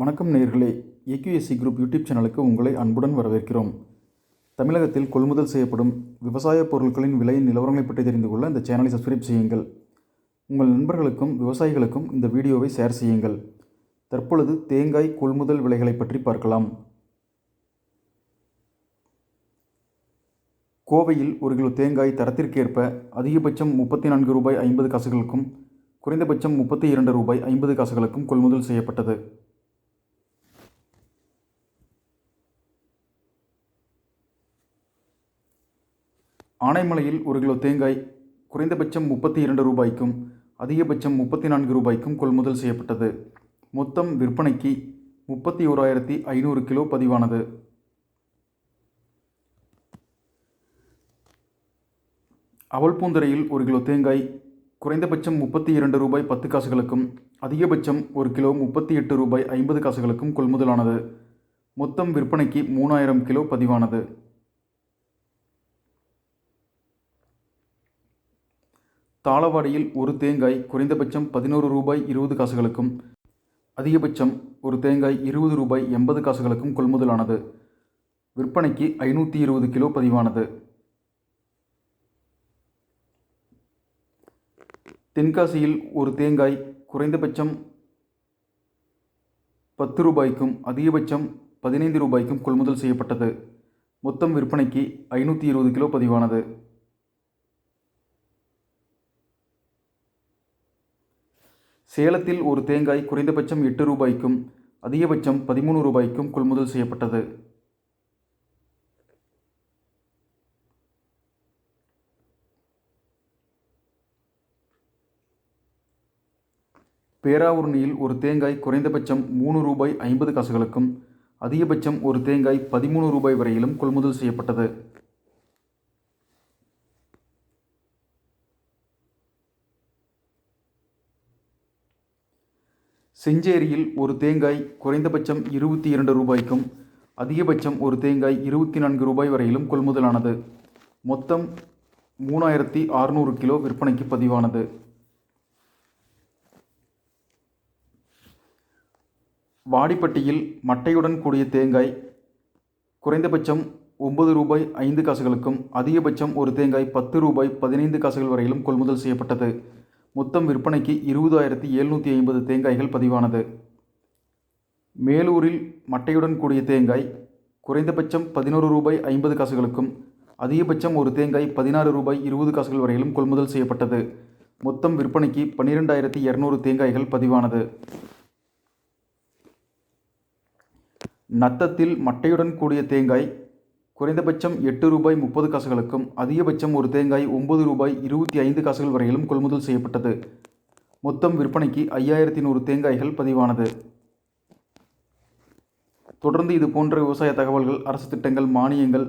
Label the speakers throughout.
Speaker 1: வணக்கம் நேர்களே. AQSC group YouTube சேனலுக்கு உங்களை அன்புடன் வரவேற்கிறோம். தமிழகத்தில் கொள்முதல் செய்யப்படும் விவசாய பொருட்களின் விலையின் நிலவரங்களை பற்றி தெரிந்து கொள்ள இந்த சேனலை சப்ஸ்கிரைப் செய்யுங்கள். உங்கள் நண்பர்களுக்கும் விவசாயிகளுக்கும் இந்த வீடியோவை ஷேர் செய்யுங்கள். தற்பொழுது தேங்காய் கொள்முதல் விலைகளை பற்றி பார்க்கலாம். கோவையில் ஒரு கிலோ தேங்காய் தரத்திற்கேற்ப அதிகபட்சம் முப்பத்தி நான்கு ரூபாய் ஐம்பது காசுகளுக்கும் குறைந்தபட்சம் முப்பத்தி இரண்டு ரூபாய் ஐம்பது காசுகளுக்கும் கொள்முதல் செய்யப்பட்டது. ஆனைமலையில் ஒரு கிலோ தேங்காய் குறைந்தபட்சம் முப்பத்தி இரண்டு ரூபாய்க்கும் அதிகபட்சம் முப்பத்தி நான்கு ரூபாய்க்கும் கொள்முதல் செய்யப்பட்டது. மொத்தம் விற்பனைக்கு முப்பத்தி ஓராயிரத்தி ஐநூறு கிலோ பதிவானது. அவல்பூந்தரையில் ஒரு கிலோ தேங்காய் குறைந்தபட்சம் முப்பத்தி இரண்டு ரூபாய் பத்து காசுகளுக்கும் அதிகபட்சம் ஒரு கிலோ முப்பத்தி எட்டு ரூபாய் ஐம்பது காசுகளுக்கும் கொள்முதலானது. மொத்தம் விற்பனைக்கு மூணாயிரம் கிலோ பதிவானது. தாளவாடியில் ஒரு தேங்காய் குறைந்தபட்சம் பதினோரு ரூபாய் இருபது காசுகளுக்கும் அதிகபட்சம் ஒரு தேங்காய் இருபது ரூபாய் எண்பது காசுகளுக்கும் கொள்முதலானது. விற்பனைக்கு ஐநூற்றி இருபது கிலோ பதிவானது. தென்காசியில் ஒரு தேங்காய் குறைந்தபட்சம் பத்து ரூபாய்க்கும் அதிகபட்சம் பதினைந்து ரூபாய்க்கும் கொள்முதல் செய்யப்பட்டது. மொத்தம் விற்பனைக்கு ஐநூற்றி இருபது கிலோ பதிவானது. சேலத்தில் ஒரு தேங்காய் குறைந்தபட்சம் எட்டு ரூபாய்க்கும் அதிகபட்சம் பதிமூணு ரூபாய்க்கும் கொள்முதல் செய்யப்பட்டது. பேராவூர்ணியில் ஒரு தேங்காய் குறைந்தபட்சம் மூணு ரூபாய் ஐம்பது காசுகளுக்கும் அதிகபட்சம் ஒரு தேங்காய் பதிமூணு ரூபாய் வரையிலும் கொள்முதல் செய்யப்பட்டது. செஞ்சேரியில் ஒரு தேங்காய் குறைந்தபட்சம் இருபத்தி இரண்டு ரூபாய்க்கும் அதிகபட்சம் ஒரு தேங்காய் இருபத்தி நான்கு ரூபாய் வரையிலும் கொள்முதலானது. மொத்தம் மூணாயிரத்தி அறுநூறு கிலோ விற்பனைக்கு பதிவானது. வாடிப்பட்டியில் மட்டையுடன் கூடிய தேங்காய் குறைந்தபட்சம் ஒன்பது ரூபாய் ஐந்து காசுகளுக்கும் அதிகபட்சம் ஒரு தேங்காய் பத்து ரூபாய் பதினைந்து காசுகள் வரையிலும் கொள்முதல் செய்யப்பட்டது. மொத்தம் விற்பனைக்கு இருபதாயிரத்தி எழுநூற்றி ஐம்பது தேங்காய்கள் பதிவானது. மேலூரில் மட்டையுடன் கூடிய தேங்காய் குறைந்தபட்சம் பதினோரு ரூபாய் ஐம்பது காசுகளுக்கும் அதிகபட்சம் ஒரு தேங்காய் பதினாறு ரூபாய் இருபது காசுகள் வரையிலும் கொள்முதல் செய்யப்பட்டது. மொத்தம் விற்பனைக்கு பன்னிரெண்டாயிரத்தி இரநூறு தேங்காய்கள் பதிவானது. நத்தத்தில் மட்டையுடன் கூடிய தேங்காய் குறைந்தபட்சம் எட்டு ரூபாய் முப்பது காசுகளுக்கும் அதிகபட்சம் ஒரு தேங்காய் ஒன்பது ரூபாய் இருபத்தி ஐந்து காசுகள் வரையிலும் கொள்முதல் செய்யப்பட்டது. மொத்தம் விற்பனைக்கு ஐயாயிரத்தி நூறு தேங்காய்கள் பதிவானது. தொடர்ந்து இது போன்ற விவசாய தகவல்கள் அரசு திட்டங்கள் மானியங்கள்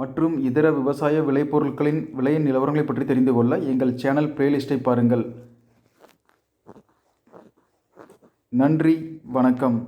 Speaker 1: மற்றும் இதர விவசாய விளைபொருட்களின் விலையின் நிலவரங்களை பற்றி தெரிந்து கொள்ள எங்கள் சேனல் பிளேலிஸ்ட்டை பாருங்கள். நன்றி வணக்கம்.